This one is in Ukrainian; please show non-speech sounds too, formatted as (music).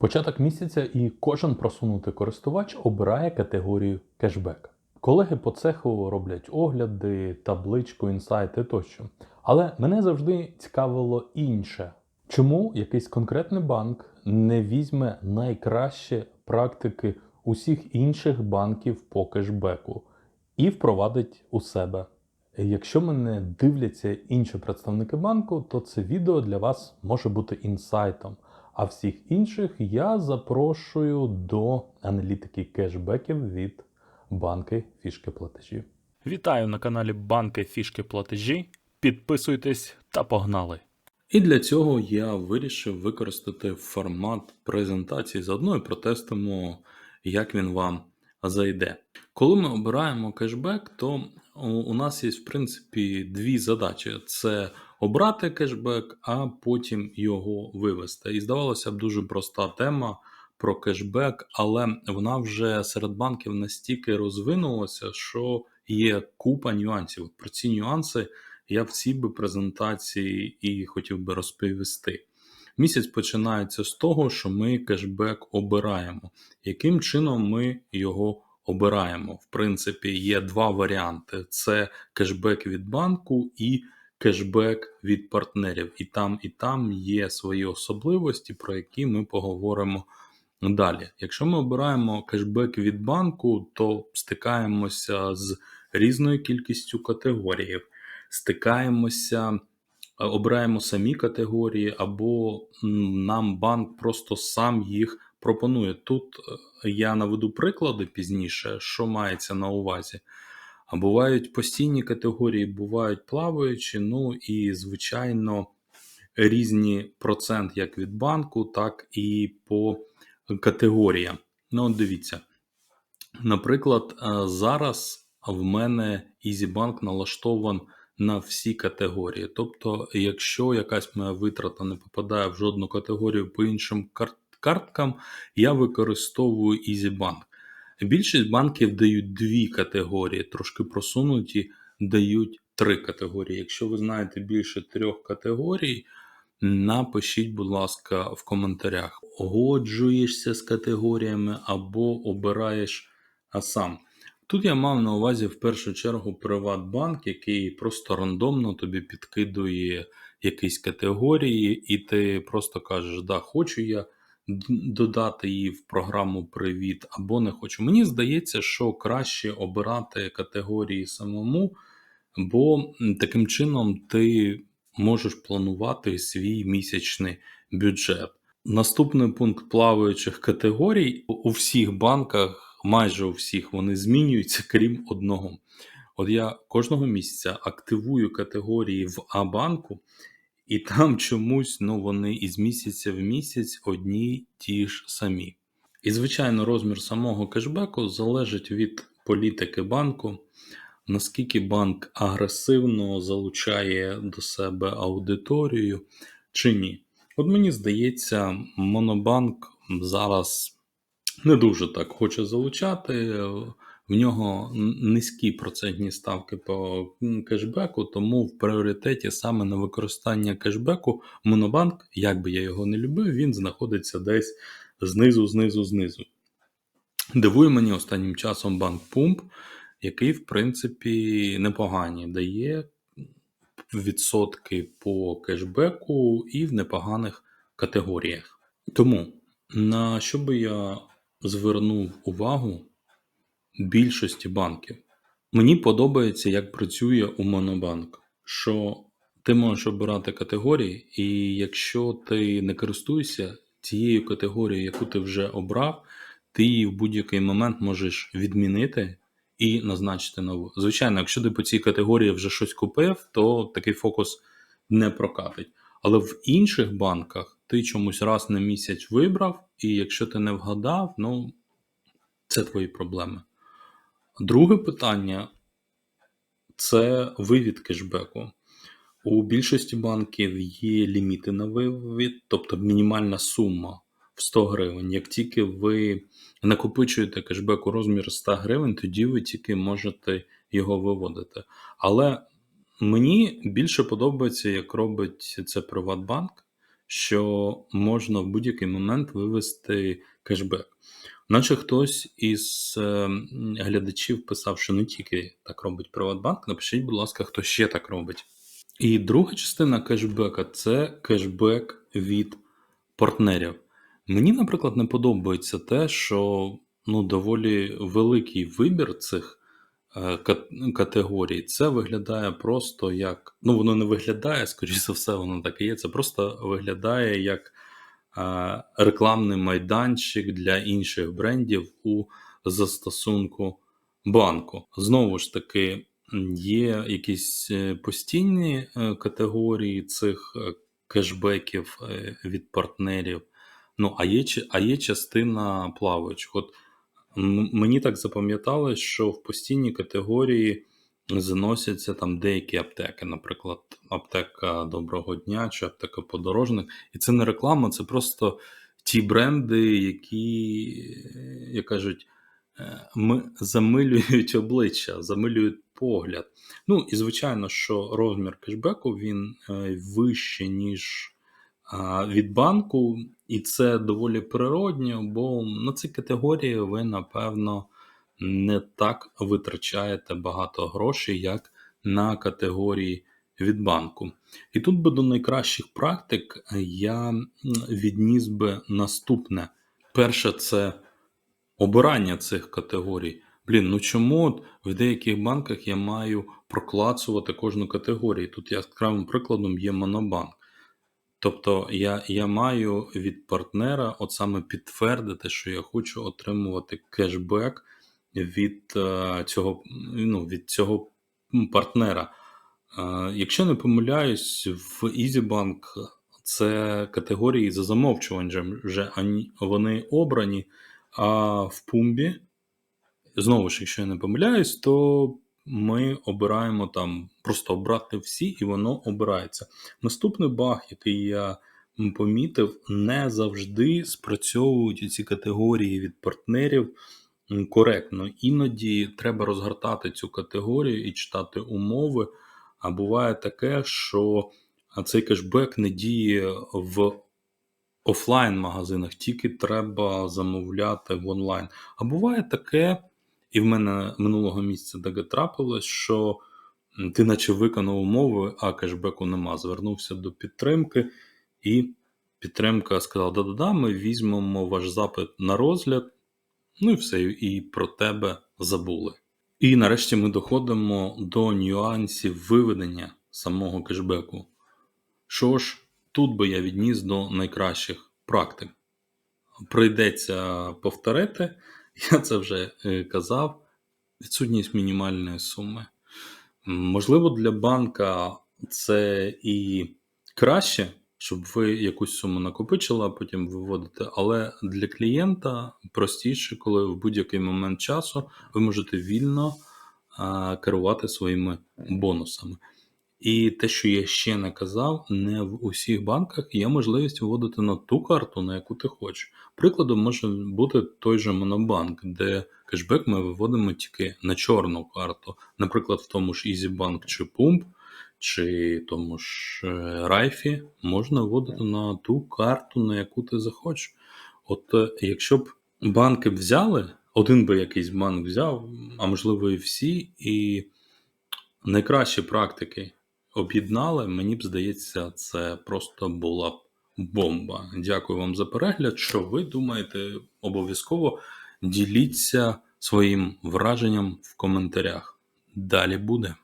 Початок місяця і кожен просунутий користувач обирає категорію кешбек. Колеги по цеху роблять огляди, табличку, інсайти тощо. Але мене завжди цікавило інше. Чому якийсь конкретний банк не візьме найкращі практики усіх інших банків по кешбеку і впровадить у себе? Якщо мене дивляться інші представники банку, то це відео для вас може бути інсайтом. А всіх інших я запрошую до аналітики кешбеків від банки фішки платежів. Вітаю на каналі Банки Фішки Платежі. Підписуйтесь та погнали! І для цього я вирішив використати формат презентації. Заодно і протестимо, як він вам зайде. Коли ми обираємо кешбек, то у- у нас є в принципі дві задачі: це обрати кешбек, а потім його вивести. І здавалося б, дуже проста тема про кешбек, але вона вже серед банків настільки розвинулася, що є купа нюансів. Про ці нюанси я в цій би презентації і хотів би розповісти. Місяць починається з того, що ми кешбек обираємо. Яким чином ми його обираємо? В принципі, є два варіанти: це кешбек від банку і кешбек від партнерів. І там, і там є свої особливості, про які ми поговоримо далі. Якщо ми обираємо кешбек від банку, то стикаємося з різною кількістю категорій, стикаємося, е, обираємо самі категорії, або нам банк просто сам їх пропонує. Тут е, я наведу приклади пізніше, що мається на увазі. А бувають постійні категорії, бувають плаваючі, ну і, звичайно, різні процент як від банку, так і по категоріям. Ну, от дивіться. Наприклад, е, зараз в мене EasyBank налаштован на всі категорії. Тобто, якщо якась моя витрата не попадає в жодну категорію по іншим карткам, я використовую EasyBank. Більшість банків дають дві категорії, трошки просунуті дають три категорії. Якщо ви знаєте більше трьох категорій, напишіть, будь ласка, в коментарях. Погоджуєшся з категоріями або обираєш сам. Тут я мав на увазі в першу чергу Приватбанк, який просто рандомно тобі підкидує якісь категорії, і ти просто кажеш, да, хочу я додати її в програму Привіт або не хочу. Мені здається, що краще обирати категорії самому, бо таким чином ти можеш планувати свій місячний бюджет. Наступний пункт плаваючих категорій у всіх банках, майже у всіх, вони змінюються, крім одного. От я кожного місяця активую категорії в А-банку, і там чомусь ну, вони із місяця в місяць одні ті ж самі. І, звичайно, розмір самого кешбеку залежить від політики банку, наскільки банк агресивно залучає до себе аудиторію чи ні. От мені здається, Монобанк зараз не дуже так хоче залучати. В нього низькі процентні ставки по кешбеку, тому в пріоритеті саме на використання кешбеку Монобанк, як би я його не любив, він знаходиться десь знизу, знизу, знизу. Дивує мені останнім часом банк Пумп, який, в принципі, непогані дає відсотки по кешбеку і в непоганих категоріях. Тому на що би я звернув увагу більшості банків? Мені подобається, як працює у Монобанк, що ти можеш обирати категорії, і якщо ти не користуєшся тією категорією, яку ти вже обрав, ти її в будь-який момент можеш відмінити і назначити нову. Звичайно, якщо ти по цій категорії вже щось купив, то такий фокус не прокатить. Але в інших банках ти чомусь раз на місяць вибрав, і якщо ти не вгадав, ну це твої проблеми. Друге питання це вивід кешбеку. У більшості банків є ліміти на вивід, тобто мінімальна сума в 100 гривень. Як тільки ви накопичуєте кешбек у розмір 100 гривень, тоді ви тільки можете його виводити. Але мені більше подобається, як робить це Приватбанк, що можна в будь-який момент вивести кешбек. Наче хтось із е, глядачів писав, що не тільки так робить Приватбанк. Напишіть, будь ласка, хто ще так робить. І друга частина кешбека це кешбек від партнерів. Мені, наприклад, не подобається те, що ну, доволі великий вибір цих е, категорій. Це виглядає просто як. Ну, воно не виглядає, скоріш за все, воно так і є. Це просто виглядає як рекламний майданчик для інших брендів у застосунку банку. Знову ж таки, є якісь е, постійні е, категорії цих е, кешбеків е, від партнерів. Ну, а є, а є частина плаваючих. От мені так запам'яталось, що в постійній категорії заносяться там деякі аптеки, наприклад, аптека Доброго дня чи аптека Подорожник. І це не реклама, це просто ті бренди, які, як кажуть, е, ми замилюють (laughs) обличчя, замилюють погляд. Ну і звичайно, що розмір кешбеку він е, вищий, ніж від банку, і це доволі природньо, бо на ці категорії ви, напевно, не так витрачаєте багато грошей, як на категорії від банку. І тут би до найкращих практик я відніс би наступне. Перше, це обирання цих категорій. Блін, ну чому в деяких банках я маю проклацувати кожну категорію? Тут яскравим прикладом є Монобанк. Тобто я, я маю від партнера от саме підтвердити, що я хочу отримувати кешбек від е, цього, ну, від цього партнера. Е, якщо не помиляюсь, в EasyBank це категорії за замовчуванням вже вони обрані, а в Пумбі, знову ж, якщо я не помиляюсь, то ми обираємо там просто обрати всі, і воно обирається. Наступний баг, який я помітив, не завжди спрацьовують ці категорії від партнерів коректно. Іноді треба розгортати цю категорію і читати умови. А буває таке, що цей кешбек не діє в офлайн-магазинах, тільки треба замовляти в онлайн. А буває таке, і в мене минулого місяця таке трапилось, що ти наче виконав умови, а кешбеку нема. Звернувся до підтримки, і підтримка сказала: да-да-да, ми візьмемо ваш запит на розгляд, ну і все, і про тебе забули. І нарешті ми доходимо до нюансів виведення самого кешбеку. Що ж, тут би я відніс до найкращих практик. Прийдеться повторити, (laughs) я це вже е, казав. Відсутність мінімальної суми. Можливо, для банка це і краще, щоб ви якусь суму накопичили, а потім виводите. Але для клієнта простіше, коли в будь-який момент часу ви можете вільно а, керувати своїми бонусами. І те, що я ще не казав, не в усіх банках є можливість виводити на ту карту, на яку ти хочеш. Прикладом може бути той же Монобанк, де кешбек ми виводимо тільки на чорну карту. Наприклад, в тому ж EasyBank чи Pump, чи тому ж е, Райфі можна вводити на ту карту, на яку ти захочеш. От е, якщо б банки взяли, один би якийсь банк взяв, а можливо і всі, і найкращі практики об'єднали, мені б здається, це просто була б бомба. Дякую вам за перегляд. Що ви думаєте? Обов'язково діліться своїм враженням в коментарях. Далі буде.